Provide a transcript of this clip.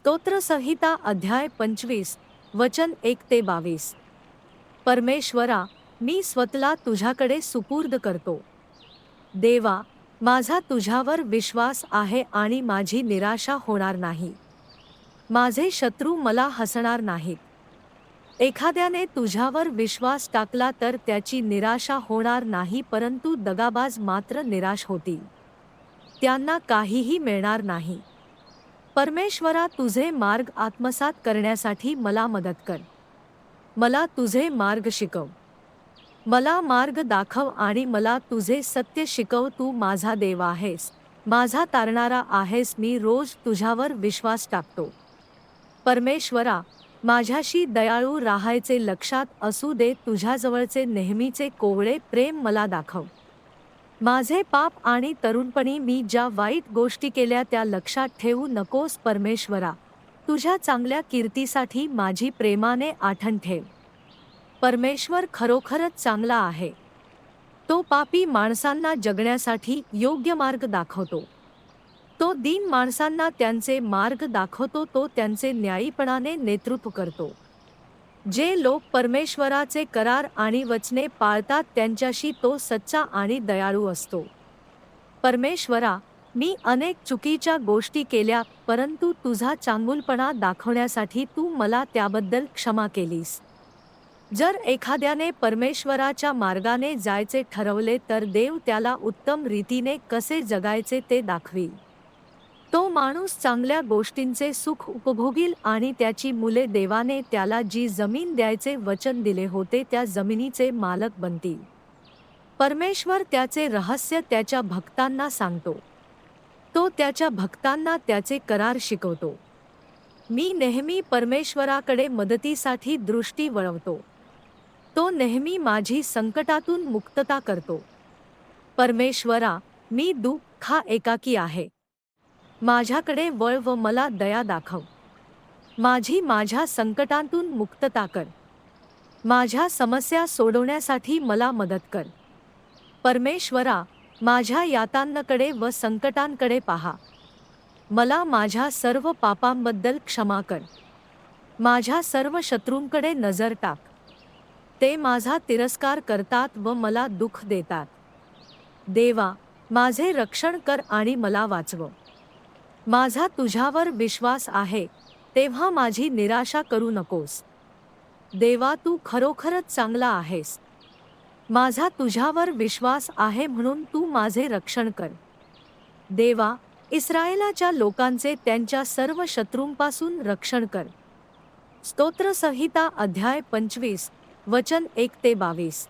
स्तोत्रसंहिता अध्याय पंचवीस वचन एक ते बावीस. परमेश्वरा मी स्वतला तुझ्याकडे सुपूर्द करतो. देवा माझा तुझ्यावर विश्वास आहे आणि माझी निराशा होणार नाही. माझे शत्रू मला हसणार नाहीत. एखाद्याने तुझ्यावर विश्वास टाकला तर त्याची निराशा होणार नाही परंतु दगाबाज मात्र निराश होतील. त्यांना काहीही मिळणार नाही. परमेश्वरा तुझे मार्ग आत्मसात करण्यासाठी मला मदत कर. मला तुझे मार्ग शिकव. मला मार्ग दाखव आणि मला तुझे सत्य शिकव. तू माझा देव आहेस. माझा तारणारा आहेस. मी रोज तुझ्यावर विश्वास टाकतो. परमेश्वरा माझ्याशी दयाळू राहायचे लक्षात असू दे. तुझ्याजवळचे नेहमीचे कोवळे प्रेम मला दाखव. माझे पाप आणि तरुणपणी मी ज्या वाईट गोष्टी केल्या त्या लक्षात ठेवू नकोस परमेश्वरा. तुझ्या चांगल्या कीर्तीसाठी माझी प्रेमाने आठण ठेव. परमेश्वर खरोखरच चांगला आहे. तो पापी माणसांना जगण्यासाठी योग्य मार्ग दाखवतो. तो दीन माणसांना त्यांचे मार्ग दाखवतो तो त्यांचे न्यायीपणाने नेतृत्व करतो. जे लोक परमेश्वराचे करार आणि वचने पाळतात त्यांच्याशी तो सच्चा आणि दयाळू असतो. परमेश्वरा मी अनेक चुकीच्या गोष्टी केल्या परंतु तुझा चांगुलपणा दाखवण्यासाठी तू मला त्याबद्दल क्षमा केलीस. जर एखाद्याने परमेश्वराच्या मार्गाने जायचे ठरवले तर देव त्याला उत्तम रीतीने कसे जगायचे ते दाखवी तो माणूस चांगल्या गोष्टींचे सुख उपभोगील आणि त्याची मुले देवाने त्याला जी जमीन द्यायचे वचन दिले होते त्या जमिनीचे मालक बनतील. परमेश्वर त्याचे रहस्य त्याच्या भक्तांना सांगतो. तो त्याच्या भक्तांना त्याचे करार शिकवतो. मी नेहमी परमेश्वराकडे मदतीसाठी दृष्टी वळवतो. तो नेहमी माझी संकटातून मुक्तता करतो. परमेश्वरा मी दुःखा एकाकी आहे. माझ्याकडे वळ व मला दया दाखव. माझी माझ्या संकटांतून मुक्तता कर. माझ्या समस्या सोडवण्यासाठी मला मदत कर. परमेश्वरा माझ्या यातांकडे व संकटांकडे पहा. मला माझ्या सर्व पापांबद्दल क्षमा कर. माझ्या सर्व शत्रूंकडे नजर टाक. ते माझा तिरस्कार करतात व मला दुःख देतात. देवा माझे रक्षण कर आणि मला वाचव. माझा तुझ्यावर विश्वास आहे तेव्हा माझी निराशा करू नकोस. देवा तू खरोखरच चांगला आहेस. माझा तुझ्यावर विश्वास आहे म्हणून तू माझे रक्षण कर. देवा इस्रायलाच्या लोकांचे त्यांच्या सर्व शत्रूंपासून रक्षण कर. स्तोत्रसंहिता अध्याय पंचवीस वचन एक ते बावीस.